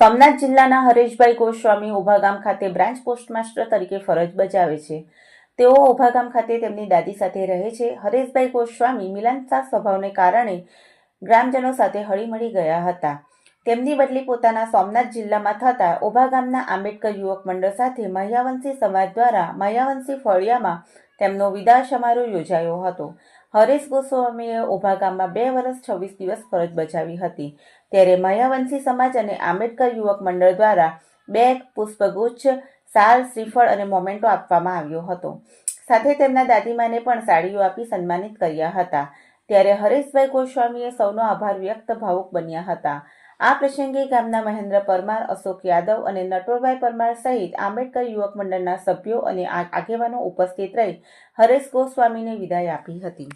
સોમનાથ જિલ્લાના હરેશભાઈ ગોસ્વામી ઉભાગામ ખાતે branch postmaster તરીકે ફરજ બજાવે છે. તેઓ ઉભાગામ ખાતે તેમની દાદી સાથે રહે છે. હરેશભાઈ ગોસ્વામી મિલનસાર સ્વભાવને કારણે ગ્રામજનો સાથે હળીમળી ગયા હતા. તેમની બદલી પોતાના સોમનાથ જિલ્લામાં થતા ઓભા ગામના આંબેડકર યુવક મંડળ સાથે મહ્યાવંશી સમાજ દ્વારા મહ્યાવંશી ફળિયામાં તેમનો વિદાય સમારોહ યોજાયો હતો. હરેશ ગોસ્વામીએ ઓભા ગામમાં બે વર્ષ છવ્વીસ દિવસ ફરજ બજાવી હતી. ત્યારે મહ્યાવંશી સમાજ અને આંબેડકર યુવક મંડળ દ્વારા બેગ પુષ્પગુચ્છ, સાલ, શ્રીફળ અને મોમેન્ટો આપવામાં આવ્યો હતો. સાથે તેમના દાદીમાને પણ સાડીઓ આપી સન્માનિત કર્યા હતા. ત્યારે હરેશભાઈ ગોસ્વામીએ સૌનો આભાર વ્યક્ત ભાવુક બન્યા હતા. આ પ્રસંગે ગામના મહેન્દ્ર પરમાર, અશોક યાદવ અને નટવરભાઈ પરમાર સહિત આંબેડકર યુવક મંડળના સભ્યો અને આગેવાનો ઉપસ્થિત રહી હરેશ ગોસ્વામીને વિદાય આપી હતી.